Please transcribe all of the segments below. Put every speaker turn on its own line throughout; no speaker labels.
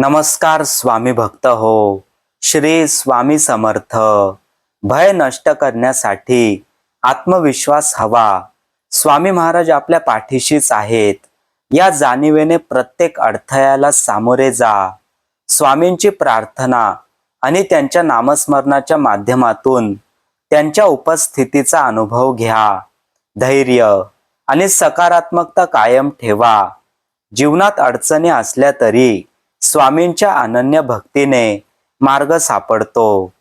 नमस्कार स्वामी भक्त हो. श्री स्वामी समर्थ. भय नष्ट करण्यासाठी आत्मविश्वास हवा. स्वामी महाराज आपल्या पाठीशीच आहेत. या जाणीवेने प्रत्येक अडथळ्याला सामोरे जा. स्वामींची प्रार्थना आणि त्यांच्या नामस्मरणाच्या माध्यमातून त्यांच्या उपस्थितीचा अनुभव घ्या. धैर्य आणि सकारात्मकता कायम ठेवा. जीवनात अडचणी असल्या तरी स्वामींच्या अनन्य भक्तीने मार्ग सापडतो.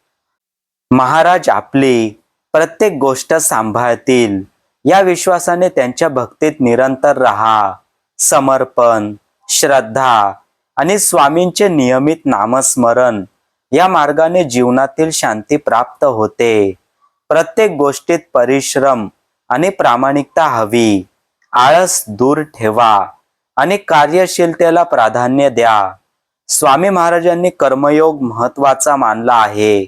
महाराज आपली प्रत्येक गोष्ट सांभाळतील. या विश्वासाने त्यांच्या भक्तीत निरंतर राहा समर्पण श्रद्धा आणि स्वामींचे नियमित नामस्मरण या मार्गाने जीवनातील शांती प्राप्त होते. प्रत्येक गोष्टीत परिश्रम आणि प्रामाणिकता हवी. आळस दूर ठेवा आणि कार्यशीलतेला प्राधान्य द्या. स्वामी महाराजांनी कर्मयोग महत्त्वाचा मानला आहे.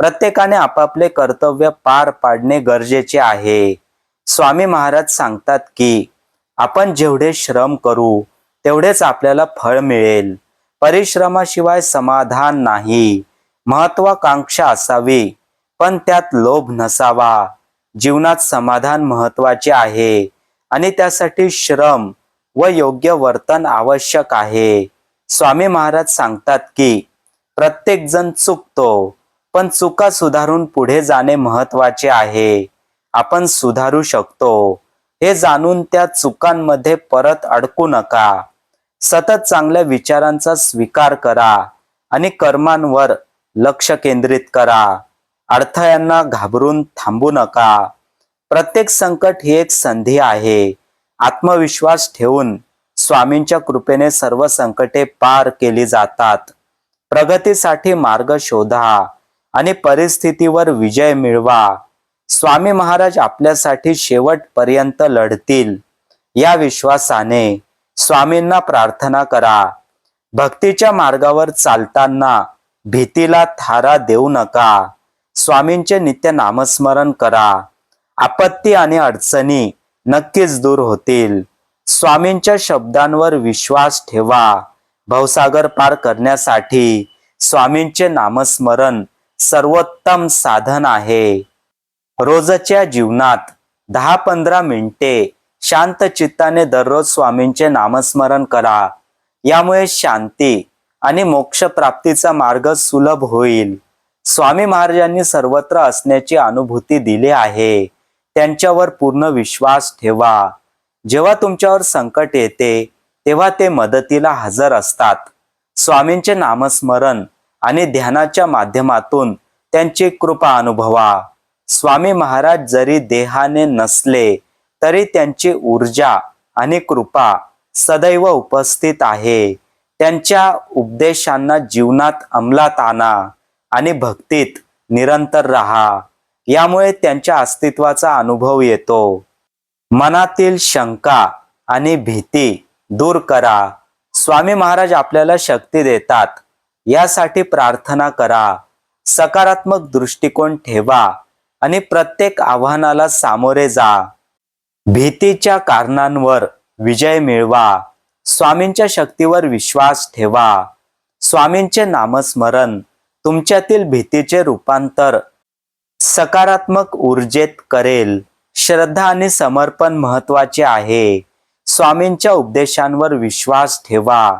प्रत्येकाने आपापले कर्तव्य पार पाडणे गरजेचे आहे. स्वामी महाराज सांगतात की आपण जेवढे श्रम करू तेवढेच आपल्याला फळ मिळेल. परिश्रमाशिवाय समाधान नाही. महत्वाकांक्षा असावी पण त्यात लोभ नसावा. जीवनात समाधान महत्त्वाचे आहे आणि त्यासाठी श्रम व योग्य वर्तन आवश्यक आहे. स्वामी महाराज सांगतात की प्रत्येक जण चुकतो पण चुका सुधारून पुढे जाणे महत्त्वाचे आहे. आपण सुधारू शकतो. हे जाणून त्या चुकांमध्ये परत अडकू नका. सतत चांगल्या विचारांचा स्वीकार करा आणि कर्मांवर लक्ष केंद्रित करा. अडथळ्यांना घाबरून थांबू नका. प्रत्येक संकट ही एक संधी आहे. आत्मविश्वास ठेवून स्वामींच्या कृपेने सर्व संकटे पार केली जातात. प्रगतीसाठी मार्ग शोधा आणि परिस्थितीवर विजय मिळवा. स्वामी महाराज आपल्यासाठी शेवटपर्यंत लढतील. या विश्वासाने स्वामींना प्रार्थना करा. भक्तीच्या मार्गावर चालताना भीतीला थारा देऊ नका. स्वामींचे नित्य नामस्मरण करा. आपत्ती आणि अडचणी नक्कीच दूर होतील. स्वामींच्या शब्दांवर विश्वास ठेवा. भवसागर पार करण्यासाठी स्वामींचे नामस्मरण सर्वोत्तम साधन आहे. रोजच्या जीवनात दहा पंधरा मिनिटे शांत चित्ताने दररोज स्वामींचे नामस्मरण करा. यामुळे शांती आणि मोक्ष प्राप्तीचा मार्ग सुलभ होईल. स्वामी महाराजांनी सर्वत्र असण्याची अनुभूती दिली आहे. त्यांच्यावर पूर्ण विश्वास ठेवा. जेव्हा तुमच्यावर संकट येते तेव्हा ते मदतीला हजर असतात. स्वामींचे नामस्मरण आणि ध्यानाच्या माध्यमातून त्यांची कृपा अनुभवा. स्वामी महाराज जरी देहाने नसले तरी त्यांची ऊर्जा आणि कृपा सदैव उपस्थित आहे. त्यांच्या उपदेशांना जीवनात अंमलात आणा आणि भक्तीत निरंतर राहा. यामुळे त्यांच्या अस्तित्वाचा अनुभव येतो. मनातील शंका आणि भीती दूर करा. स्वामी महाराज आपल्याला शक्ती देतात. यासाठी प्रार्थना करा. सकारात्मक दृष्टिकोन ठेवा आणि प्रत्येक आव्हानाला सामोरे जा. भीतीच्या कारणांवर विजय मिळवा. स्वामींच्या शक्तीवर विश्वास ठेवा. स्वामींचे नामस्मरण तुमच्यातील भीतीचे रूपांतर सकारात्मक ऊर्जेत करेल. श्रद्धा आणि समर्पण महत्त्वाचे आहे. स्वामींच्या उपदेशांवर विश्वास ठेवा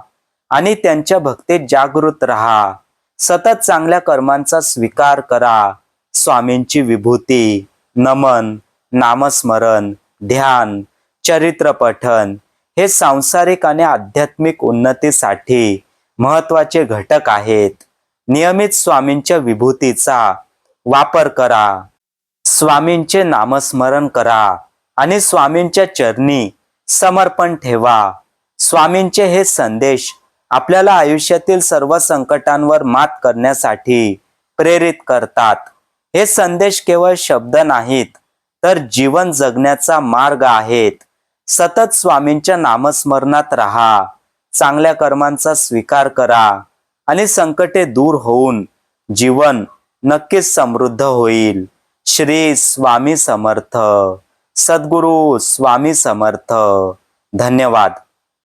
आणि त्यांच्या भक्तीत जागृत राहा. सतत चांगल्या कर्मांचा स्वीकार करा. स्वामींची विभूती नमन नामस्मरण ध्यान चरित्र पठन हे सांसारिक आणि आध्यात्मिक उन्नतीसाठी महत्त्वाचे घटक आहेत. नियमित स्वामींच्या विभूतीचा वापर करा. स्वामींचे नामस्मरण करा आणि स्वामींच्या चरणी समर्पण ठेवा. स्वामींचे हे संदेश आपल्याला आयुष्यातील सर्व संकटांवर मात करण्यासाठी प्रेरित करतात. हे संदेश केवळ शब्द नाहीत तर जीवन जगण्याचा मार्ग आहेत. सतत स्वामींच्या नामस्मरणात राहा. चांगल्या कर्मांचा स्वीकार करा आणि संकटे दूर होऊन जीवन नक्कीच समृद्ध होईल. श्री स्वामी समर्थ. सद्गुरु स्वामी समर्थ. धन्यवाद.